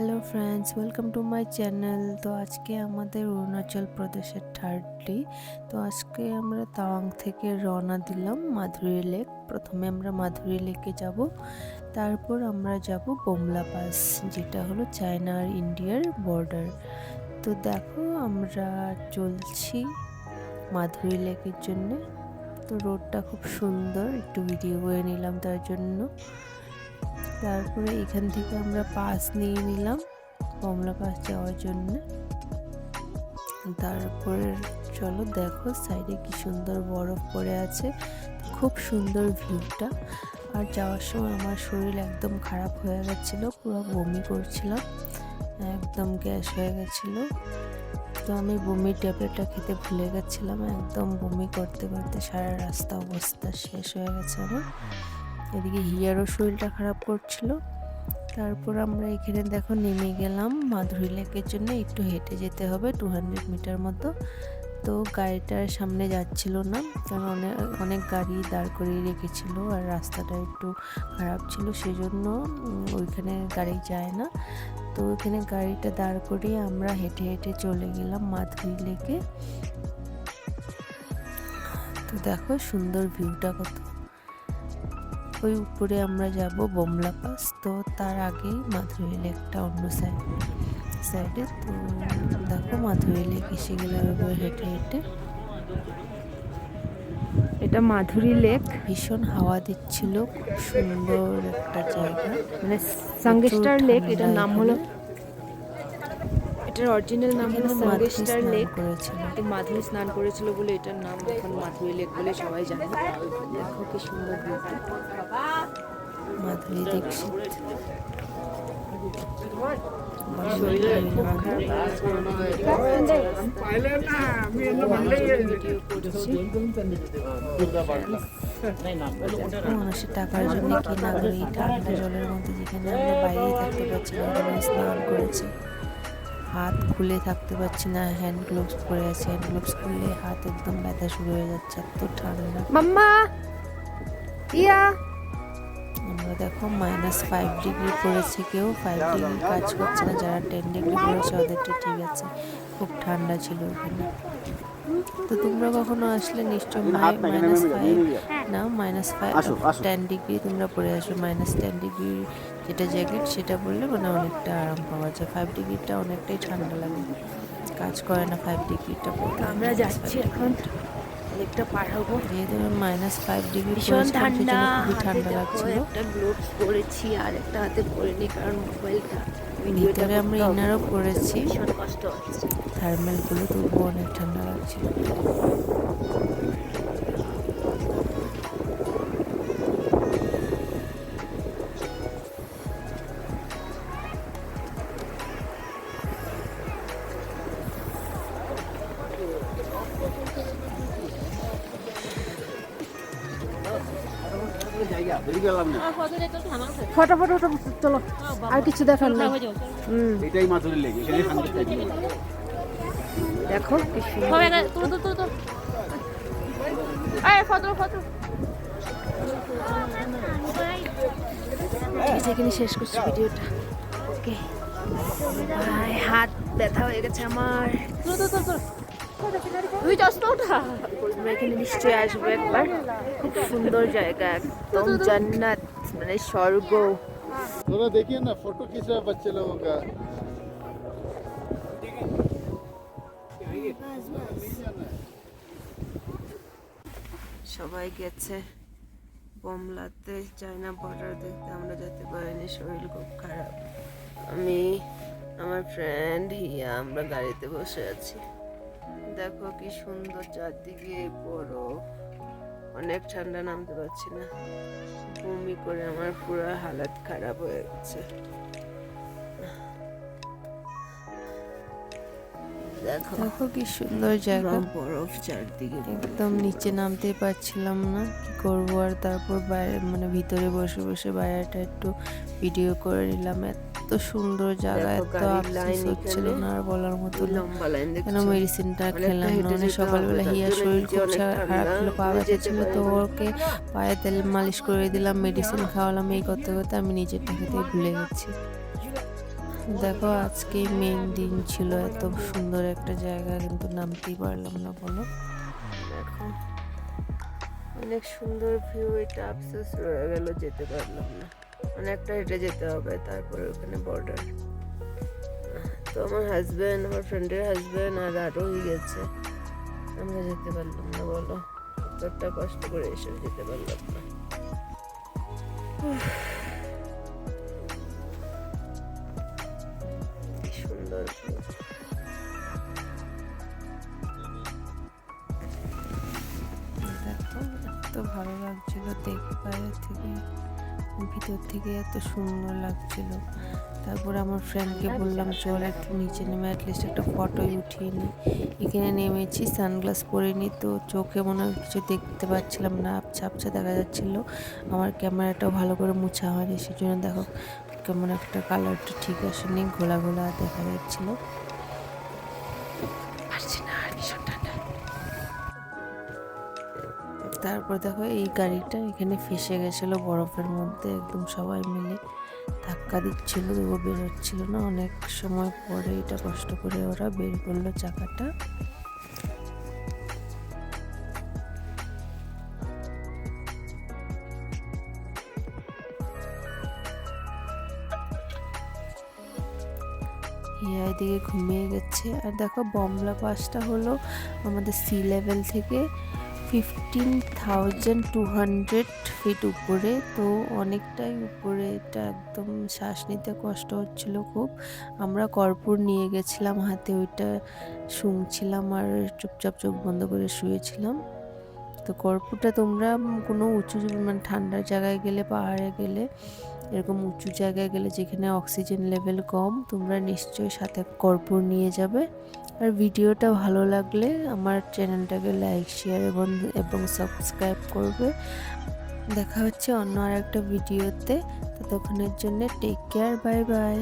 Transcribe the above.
Hello friends welcome to my channel তো আজকে আমাদের অরুণাচল প্রদেশের থার্ড ডে তো আজকে আমরা তাওয়াং থেকে রওনা দিলাম মাধুরী লেক প্রথমে আমরা মাধুরী লেকে যাব। তারপর আমরা যাব বোমলা পাস যেটা হলো চায়না আর ইন্ডিয়ার বর্ডার তো দেখো, আমরা চলছি মাধুরী লেকের জন্য। তো রোডটা খুব সুন্দর। একটু ভিডিও করে নিলাম তার জন্য। তারপরে এখান থেকে আমরা পাস নিয়ে নিলাম কমলা পাস যাওয়ার জন্য। তারপরে চলো দেখো সাইডে কি সুন্দর বরফ পড়ে আছে, খুব সুন্দর ভিউটা। আর যাওয়ার সময় আমার শরীর একদম খারাপ হয়ে গেছিল, পুরো বমি করছিলাম, একদম গ্যাস হয়ে গেছিল। তো আমি বমির ট্যাবলেটটা খেতে ভুলে গেছিলাম, একদম বমি করতে করতে সারা রাস্তা অবস্থা শেষ হয়ে গেছে আমার। এদিকে হিয়ারও শরীরটা খারাপ করছিল। তারপর আমরা এখানে দেখো নেমে গেলাম মাধুরী লেকের জন্য। একটু হেঁটে যেতে হবে টু হান্ড্রেড মিটার মতো। তো গাড়িটার সামনে যাচ্ছিল না, কারণ অনেক অনেক গাড়ি দাঁড় করিয়ে রেখেছিল আর রাস্তাটা একটু খারাপ ছিল, সেজন্য ওইখানে গাড়ি যায় না। তো ওইখানে গাড়িটা দাঁড় করিয়ে আমরা হেঁটে হেঁটে চলে গেলাম মাধুরী লেকে। তো দেখো সুন্দর ভিউটা কত। ওই উপরে আমরা যাব বোমলা পাস তো তার আগে মাধুরী লেকটা অন্য সাইড সাইডে তো দেখো মাধুরী লেক এসে গেলাম এবার হেঁটে হেঁটে। এটা মাধুরী লেক। ভীষণ হাওয়া দিচ্ছিল খুব সুন্দর একটা জায়গা। মানে সাঙ্গেস্টার লেক এটার নাম হলো। এটার অরিজিনাল নাম হলো সাঙ্গেস্টার লেক মাধুরী স্নান করেছিল। বলে এটার নাম এখন মাধুরী লেক বলে সবাই জানে। দেখো কি সুন্দর মাধুরী দীক্ষিত। মানুষের টাকার জন্য কি না এই ঠান্ডা জলের মধ্যে যেখানে আমরা বাইরেই থাকতে পারছি না স্নান করেছি। হাত খুলে থাকতে পারছি না হ্যান্ড গ্লোভস পরে আছে। হ্যান্ড গ্লোভস খুললে হাত একদম ব্যথা শুরু হয়ে যাচ্ছে এত ঠান্ডা। মাম্মা! ইয়া! আমরা দেখো মাইনাস ফাইভ ডিগ্রি পড়েছে কেউ ফাইভ ডিগ্রি কাজ করছে না যারা টেন ডিগ্রি পড়েছে ওদেরটা ঠিক আছে। খুব ঠান্ডা ছিল ওখানে। তো তোমরা কখনো আসলে নিশ্চয় মাইনাস ফাইভ না মাইনাস ফাইভ টেন ডিগ্রি তোমরা পরে আসো। মাইনাস টেন ডিগ্রি যেটা জ্যাকেট সেটা পরলে মানে অনেকটা আরাম পাওয়া যায়। ফাইভ ডিগ্রিটা অনেকটাই ঠান্ডা লাগে। কাজ করে না ফাইভ ডিগ্রিটা পড়লে আমরা যাচ্ছি এখন লেকটা পার হব। যেহেতু মাইনাস ফাইভ ডিগ্রি ভীষণ ঠান্ডা খুবই ঠান্ডা লাগছিল। একটা গ্লোভস পরেছি আর একটা হাতে পরিনি কারণ মোবাইলটা ভিতরে আমরা। ইনারও করেছি ভীষণ কষ্ট হচ্ছে। থার্মেলগুলো তবুও অনেক ঠান্ডা লাগছিল। ফটো ফটো ফটো চলো আর কিছু দেখার নেই। হুম। এটাই মাধুরী লেগে। দেখো কি সুন্দর। শেষ করছি ভিডিওটা। ওকে হাত ব্যথা হয়ে গেছে আমার। তুই যাস না এখানে নিশ্চয়ই আসবে একবার। খুব সুন্দর জায়গা একদম জান্নাত মানে স্বর্গ। তোরা দেখি না ফটো খিচা বাচ্চা লোগো সবাই গেছে কমলাতে চায়না বর্ডার দেখতে আমরা যেতে পারিনি শরীর খুব খারাপ। আমি আমার ফ্রেন্ড হিয়া আমরা গাড়িতে বসে আছি। দেখো কি সুন্দর চারদিকে বরফ। অনেক ঠান্ডা নামতে পারছি না। বমি করে আমার পুরো হালাত খারাপ হয়ে গেছে। দেখো। দেখো কি সুন্দর জায়গা। বরফ চারদিকে একদম নিচে নামতে পারছিলাম না। কি করব আর তারপর বাইরে মানে ভিতরে বসে বসে বাইরেটা একটু ভিডিও করে নিলাম। এত সুন্দর জায়গা এত আফসোস হচ্ছিল না আর বলার মতো না। লম্বা লাইন কেন মেডিসিনটা অনেকটা খেলাম হেঁটে না অনেক সকালবেলা হিয়া শরীর খুব খারাপ ছিল পা ব্যথা তো ওকে পায়ে তেল মালিশ করে দিলাম মেডিসিন খাওয়ালাম এই করতে করতে আমি নিজেরটা খেতে ভুলে গেছি। দেখো আজকে মেন দিন ছিল এত সুন্দর একটা জায়গা কিন্তু নামতেই পারলাম না বলো। দেখো অনেক সুন্দর ভিউ এটা আফসোস রয়ে গেল যেতে পারলাম না। অনেকটা হেঁটে যেতে হবে তারপরে ওখানে বর্ডার তো আমার হাজব্যান্ড আমার ফ্রেন্ডের হাজব্যান্ড আর আরোহী গেছে। আমরা যেতে পারলাম না, বলো। এতটা কষ্ট করে এসে যেতে পারলাম না। সুন্দর। এত ভালো লাগছিল দেখে বাইরে থেকে। ভিতর থেকে এত সুন্দর লাগছিল। তারপর আমার ফ্রেন্ডকে বললাম, চল একটু নিচে নেমে অ্যাটলিস্ট একটা ফটোই উঠিয়ে নিই এখানে নেমেছি সানগ্লাস পরে পরিনি তো চোখে মনে হয় কিছু দেখতে পাচ্ছিলাম না আবছা দেখা যাচ্ছিল। আমার ক্যামেরাটাও ভালো করে মুছা হয়নি, সেজন্য দেখো কেমন একটা কালারটা ঠিক আসেনি, ঘোলা ঘোলা দেখা যাচ্ছিল। তারপর দেখো এই গাড়িটা এখানে ফেসে গেছিল বরফের মধ্যে, একদম সবাই মিলে ধাক্কা দিচ্ছিল, ও বেরোচ্ছিল না। অনেক সময় পরে এটা কষ্ট করে ওরা বের করল চাকাটা। হিয়া ঘুমিয়ে গেছে। আর দেখো বমলা পাসটা হলো আমাদের সি লেভেল থেকে fifteen thousand two hundred feet উপরে। তো অনেকটাই উপরে, এটা একদম শ্বাস নিতে কষ্ট হচ্ছিল খুব। আমরা কর্পূর নিয়ে গেছিলাম হাতে, ওইটা শুনছিলাম আর চুপচাপ চোখ বন্ধ করে শুয়েছিলাম। তো কর্পূরটা তোমরা কোনো উঁচু মানে ঠান্ডার জায়গায় গেলে পাহাড়ে গেলে, এরকম উঁচু জায়গায় গেলে যেখানে অক্সিজেন লেভেল কম, তোমরা নিশ্চয়ই সাথে কর্পূর নিয়ে যাবে। আর ভিডিওটা ভালো লাগলে আমার চ্যানেলটাকে লাইক শেয়ার এবং এবং সাবস্ক্রাইব করবে। দেখা হচ্ছে অন্য আর একটা ভিডিওতে। ততক্ষণের জন্য টেক কেয়ার বাই বাই